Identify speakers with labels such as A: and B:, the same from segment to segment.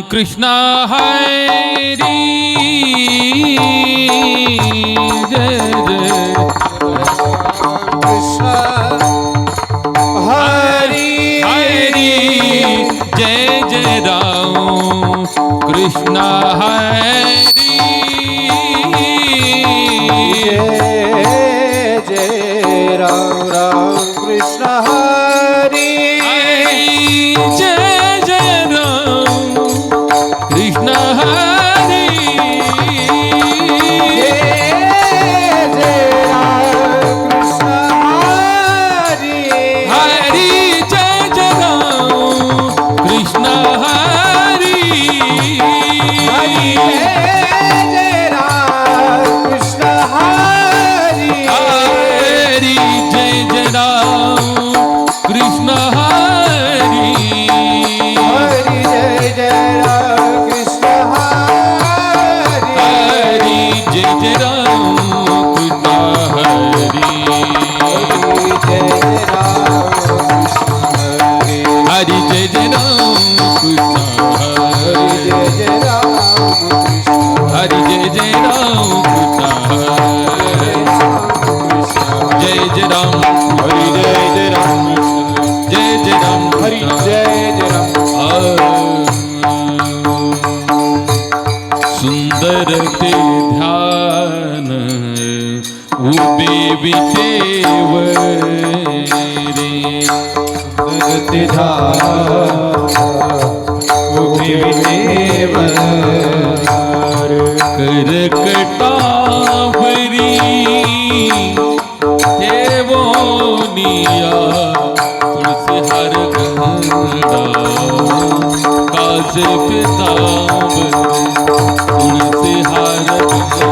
A: कृष्ण हरी। जय जय।
B: कृष्ण हरी
A: हरी, जय जय राम। कृष्ण हरी।
B: जय राम राम कृष्ण
A: विदेव रे
B: सुंदरतिधा उभे विदेव
A: करकटाभरी देवोनिया तुलसी हर गंगा काजक ताब
B: तुलसी हर
A: गंगा।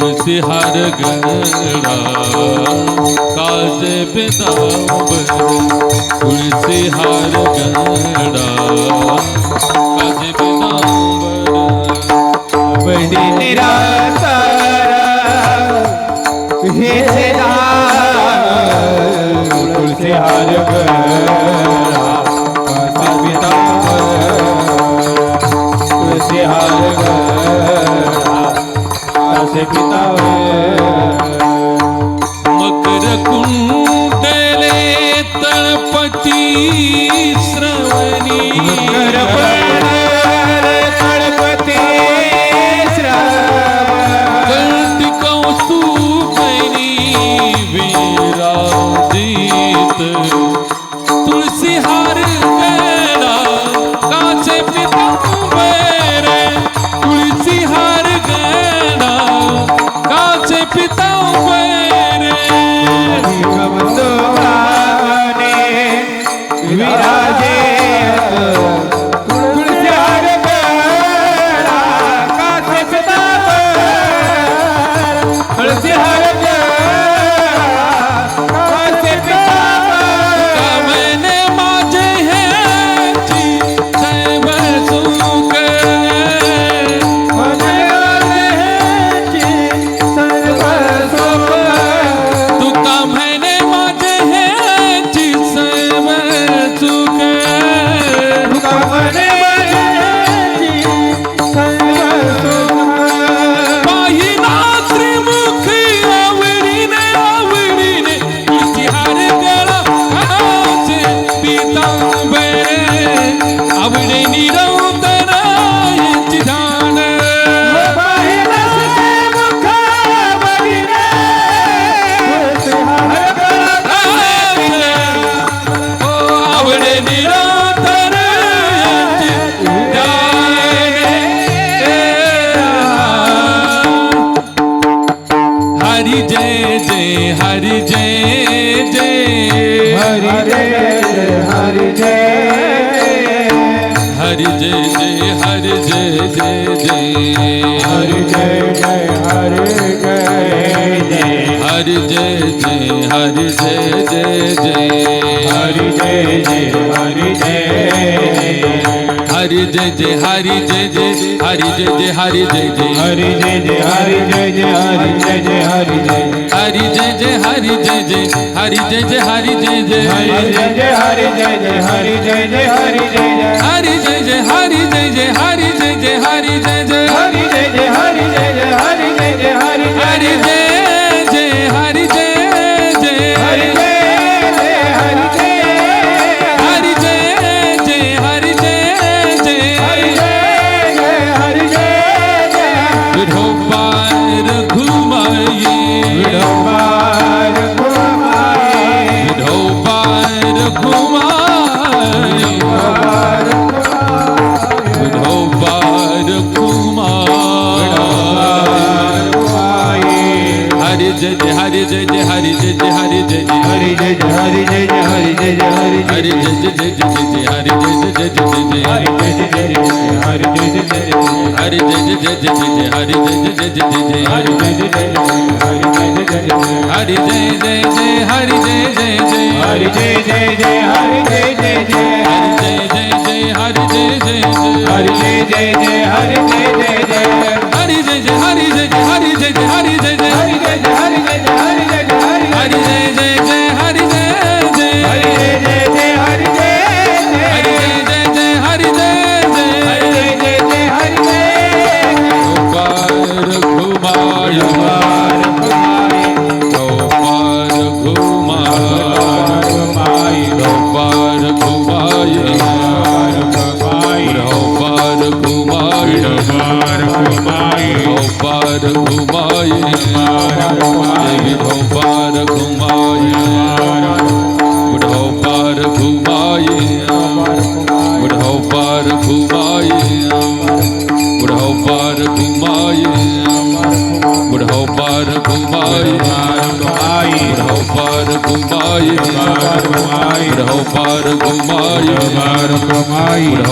A: सिहर गंगा काजे पिताब तुलसी हर गंगा काजे पिताब
B: बड़ी निराशा तुलसी हर गंगा तुलसी हर रब Hari
A: Jai Jai Hari Jai
B: Jai
A: Jai Hari Jai Jai Hari Jai Jai Hari Jai Jai Hari Jai Jai
B: Jai Hari Jai Jai Hari Jai Jai Hari Jai Jai Hari
A: Jai Jai Hari Jai Jai Hari Jai Jai Hari Jai Jai Hari Jai Jai Hari Jai Jai Hari Jai Hari Jai Jai Hari Jai Jai Hari Jai Jai Hari Jai Jai Hari Jai Jai Hari
B: Jai Jai Hari Jai
A: Jai Hari Jai Jai जय जय जय
B: जय जय हरि जय जय
A: जय जय हरि जय जय जय
B: जय हरि जय
A: जय जय जय जय जय हरि जय जय
B: जय जय जय जय हरि जय जय जय
A: जय हरि जय जय जय जय हरि जय जय
B: जय जय हरि जय जय जय हरि जय जय
A: जय हरि जय जय जय हरि जय जय
B: जय जय हरि जय जय हरि जय जय हरि जय
A: जय हरि जय जय
B: हरि जय जय हरि जय
A: जय हरि जय जय
B: हरि हरि जय जय
A: जय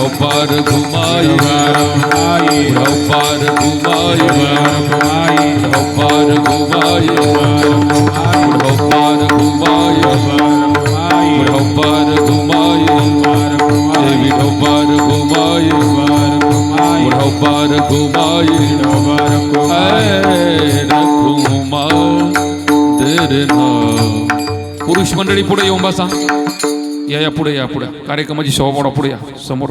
B: पार घुमाई घुमाई पार
A: घुमाई घुमाई पार घुमाई घुमाई पार घुमाई घुमाई पार घुमाई देवी पार घुमाई घुमाई पार घुमाई पुरुष मंडळी पुढे येऊन बसा. या या पुढे या पुढे. कार्यक्रमाची शोभा पुढे या. समोर.